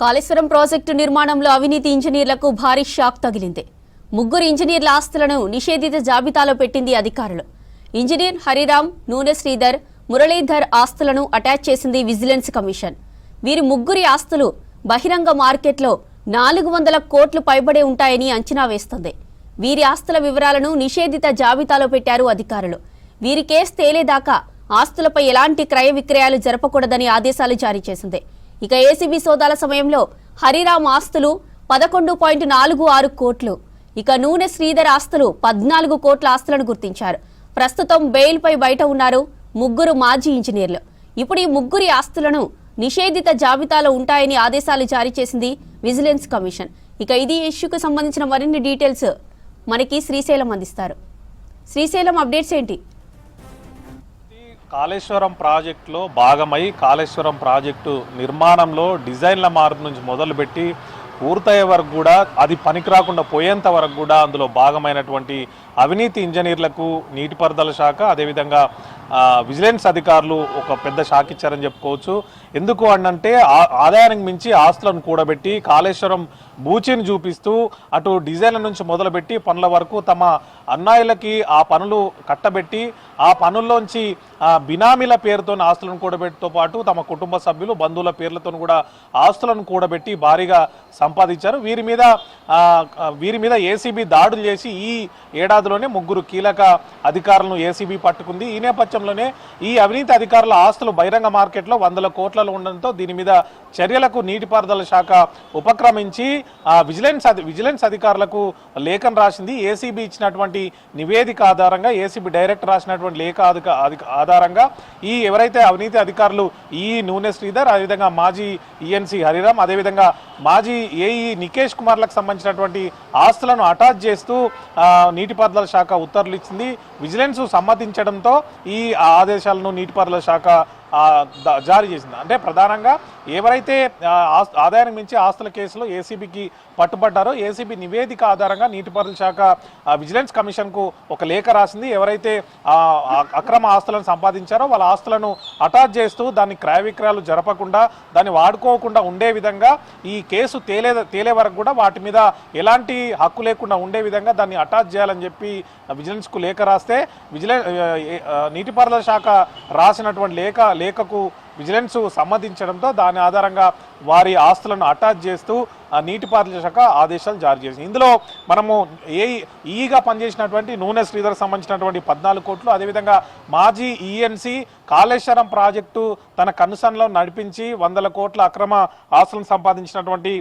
Kaleshwaram project నిర్మాణంలో అవినీతి ఇంజనీర్లకు భారీ షాక్ తగిలింది. ముగ్గురు ఇంజనీర్ల ఆస్తులను నిషేధిత జాబితాలో పెట్టింది అధికారులు. ఇంజనీర్ హరిరామ్ నూనె శ్రీధర్ మురళీధర్ ఆస్తులను అటాచ్ చేసింది విజిలెన్స్ కమిషన్. వీరి ముగ్గురి ఆస్తులు బహిరంగ మార్కెట్లో నాలుగు వందల కోట్లు పైబడే ఉంటాయని అంచనా వేస్తుంది. వీరి ఆస్తుల వివరాలను నిషేధిత జాబితాలో పెట్టారు అధికారులు. వీరి కేసు తేలేదాకా ఆస్తులపై ఎలాంటి క్రయ విక్రయాలు జరపకూడదని ఆదేశాలు జారీ చేసింది. ఇక ఏసీబీ సోదాల సమయంలో హరిరామ్ ఆస్తులు పదకొండు పాయింట్ నాలుగు ఆరు కోట్లు. ఇక నూనె శ్రీధర్ ఆస్తులు పద్నాలుగు కోట్ల ఆస్తులను గుర్తించారు. ప్రస్తుతం బెయిల్పై బయట ఉన్నారు ముగ్గురు మాజీ ఇంజనీర్లు. ఇప్పుడు ఈ ముగ్గురి ఆస్తులను నిషేధిత జాబితాలో ఉంటాయని ఆదేశాలు జారీ చేసింది విజిలెన్స్ కమిషన్. ఇక ఇది ఇష్యూకు సంబంధించిన మరిన్ని డీటెయిల్స్ మనకి శ్రీశైలం అందిస్తారు. శ్రీశైలం అప్డేట్స్ ఏంటి? కాళేశ్వరం ప్రాజెక్టులో భాగమై కాళేశ్వరం ప్రాజెక్టు నిర్మాణంలో డిజైన్ల మార్పు నుంచి మొదలుపెట్టి పూర్తయ్యే వరకు కూడా అది పనికి రాకుండా పోయేంత వరకు కూడా అందులో భాగమైనటువంటి అవినీతి ఇంజనీర్లకు నీటిపారుదల శాఖ అదేవిధంగా విజిలెన్స్ అధికారులు ఒక పెద్ద షాక్ ఇచ్చారని చెప్పుకోవచ్చు. ఎందుకు అనంటే ఆ- ఆదాయానికి మించి ఆస్తులను కూడబెట్టి కాళేశ్వరం బూచిని చూపిస్తూ అటు డిజైన్ల నుంచి మొదలుపెట్టి పనుల వరకు తమ అన్నాయిలకి ఆ పనులు కట్టబెట్టి ఆ పనుల్లోంచి బినామీల పేరుతో ఆస్తులను కూడబెట్టితో పాటు తమ కుటుంబ సభ్యులు బంధువుల పేర్లతో కూడా ఆస్తులను కూడబెట్టి భారీగా సంపాదించారు. వీరి మీద వీరి మీద ఏసీబీ దాడులు చేసి ఈ ఏడాదిలోనే ముగ్గురు కీలక అధికారులను ఏసీబీ పట్టుకుంది. ఈ నేపథ్యంలోనే ఈ అవినీతి అధికారుల ఆస్తులు బహిరంగ మార్కెట్లో వందల కోట్లలో ఉండడంతో దీని మీద చర్యలకు నీటిపారుదల శాఖ ఉపక్రమించి విజిలెన్స్ విజిలెన్స్ అధికారులకు లేఖను రాసింది. ఏసీబీ ఇచ్చినటువంటి నివేదిక ఆధారంగా ఏసీబీ డైరెక్టర్ రాసినటువంటి లేఖ అధిక అధిక- ఆధారంగా ఈ ఎవరైతే అవినీతి అధికారులు ఈ నూనె శ్రీధర్ అదేవిధంగా మాజీ ఈఎన్సీ హరిరామ్ అదేవిధంగా మాజీ ఏఈ నికేష్ కుమార్లకు సంబంధించినటువంటి ఆస్తులను అటాచ్ చేస్తూ నీటిపారుదల శాఖ ఉత్తర్వులు ఇచ్చింది. విజిలెన్స్ సమ్మతించడంతో ఈ ఆదేశాలను నీటిపారుదల శాఖ జారీ చేసింది. అంటే ప్రధానంగా ఎవరైతే ఆ, ఆదాయానికి మించి ఆస్తుల కేసులో ఏసీబీకి పట్టుబడ్డారో ఏసీబీ నివేదిక ఆధారంగా నీటిపారుదల శాఖ విజిలెన్స్ కమిషన్కు ఒక లేఖ రాసింది. ఎవరైతే అక్రమ ఆస్తులను సంపాదించారో వాళ్ళ ఆస్తులను అటాచ్ చేస్తూ దాన్ని క్రయ విక్రయాలు జరపకుండా దాన్ని వాడుకోకుండా ఉండే విధంగా ఈ కేసు తేలే తేలే వరకు కూడా వాటి మీద ఎలాంటి హక్కు లేకుండా ఉండే విధంగా దాన్ని అటాచ్ చేయాలని చెప్పి విజిలెన్స్కు లేఖ రాస్తే విజిలెన్స్ నీటిపారుదల శాఖ రాసినటువంటి లేఖ లేఖకు విజిలెన్స్ సమ్మతించడంతో దాని ఆధారంగా వారి ఆస్తులను అటాచ్ చేస్తూ నీటిపారుదల శాఖ ఆదేశాలు జారీ చేసింది. ఇందులో మనము ఏ ఈగా పనిచేసినటువంటి నూనె శ్రీధర్ సంబంధించినటువంటి పద్నాలుగు కోట్లు అదేవిధంగా మాజీ ఈఎన్సీ కాళేశ్వరం ప్రాజెక్టు తన కనుసన్లో నడిపించి వందల కోట్ల అక్రమ ఆస్తులను సంపాదించినటువంటి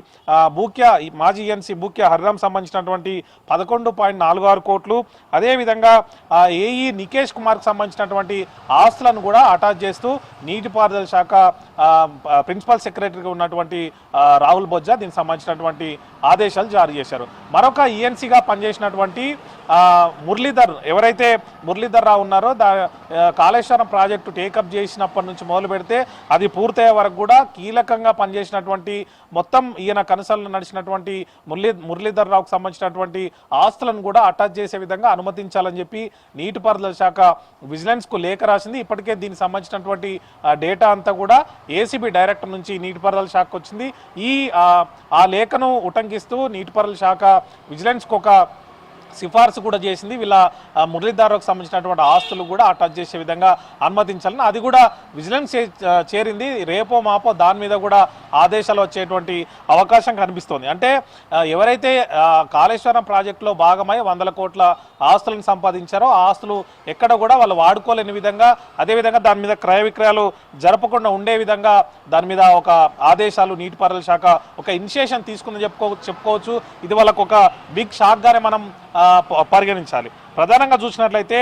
భూక్య మాజీ ఈఎన్సీ భూక్య హరిరామ్ సంబంధించినటువంటి పదకొండు పాయింట్ నాలుగు ఆరు కోట్లు అదేవిధంగా ఏఈ నికేష్ కుమార్కి సంబంధించినటువంటి ఆస్తులను కూడా అటాచ్ చేస్తూ నీటిపారుదల శాఖ ప్రిన్సిపల్ సెక్రటరీగా ఉన్నటువంటి రాహుల్ బొజ్జా దీనికి సంబంధించినటువంటి ఆదేశాలు జారీ చేశారు. మరొక ఈఎన్సీగా పనిచేసినటువంటి మురళీధర్ ఎవరైతే మురళీధర్ రావు ఉన్నారో దా కాళేశ్వరం ప్రాజెక్టు టేకప్ చేసినప్పటి నుంచి మొదలు పెడితే అది పూర్తయ్యే వరకు కూడా కీలకంగా పనిచేసినటువంటి మొత్తం ఈయన కనసల్లో నడిచినటువంటి మురళీ మురళీధర్ రావుకు సంబంధించినటువంటి ఆస్తులను కూడా అటాచ్ చేసే విధంగా అనుమతించాలని చెప్పి నీటిపారుదల శాఖ విజిలెన్స్కు లేఖ రాసింది. ఇప్పటికే దీనికి సంబంధించినటువంటి డేటా అంతా కూడా ఏసీబీ డైరెక్టర్ నుంచి నీటిపారుదల శాఖకు వచ్చింది. ఈ ఆ లేఖను ఉటంకిస్తూ నీటిపారుల శాఖ విజిలెన్స్కు ఒక సిఫార్సు కూడా చేసింది. వీళ్ళ ఆ, మురళీధర్కు సంబంధించినటువంటి ఆస్తులు కూడా అటాచ్ చేసే విధంగా అనుమతించాలని. అది కూడా విజిలెన్స్ చే- చేరింది. రేపో మాపో దాని మీద కూడా ఆదేశాలు వచ్చేటువంటి అవకాశం కనిపిస్తోంది. అంటే ఎవరైతే కాళేశ్వరం ప్రాజెక్టులో భాగమై వందల కోట్ల ఆస్తులను సంపాదించారో ఆ ఆస్తులు ఎక్కడ కూడా వాళ్ళు వాడుకోలేని విధంగా అదేవిధంగా దాని మీద క్రయ విక్రయాలు జరపకుండా ఉండే విధంగా దాని మీద ఒక ఆదేశాలు నీటిపారుదల శాఖ ఒక ఇనిషియేషన్ తీసుకుందని చెప్పుకో చెప్పుకోవచ్చు. ఇది వాళ్ళకు ఒక బిగ్ షాక్గానే మనం పరిగణించాలి. ప్రధానంగా చూసినట్లయితే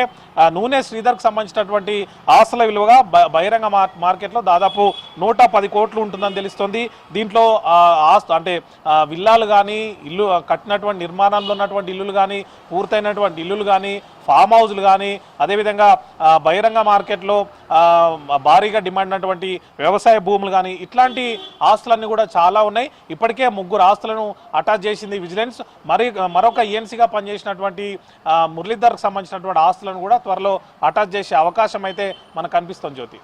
నూనె శ్రీధర్కు సంబంధించినటువంటి ఆస్తుల విలువగా బ- బహిరంగ మార్కెట్లో దాదాపు నూట పది కోట్లు ఉంటుందని తెలుస్తుంది. దీంట్లో ఆస్తు అంటే విల్లాలు కానీ ఇల్లు కట్టినటువంటి నిర్మాణంలో ఉన్నటువంటి ఇల్లులు కానీ పూర్తయినటువంటి ఇల్లులు కానీ ఫామ్ హౌస్లు కానీ అదేవిధంగా బహిరంగ మార్కెట్లో భారీగా డిమాండ్ ఉన్నటువంటి వ్యవసాయ భూములు కానీ ఇట్లాంటి ఆస్తులన్నీ కూడా చాలా ఉన్నాయి. ఇప్పటికే ముగ్గురు ఆస్తులను అటాచ్ చేసింది విజిలెన్స్. మరి మరొక ఈఎన్సీగా పనిచేసినటువంటి మురళీధర్కు సంబంధించినటువంటి ఆస్తులను కూడా త్వరలో అటాచ్ చేసే అవకాశం అయితే మనకు కనిపిస్తుంది జ్యోతి.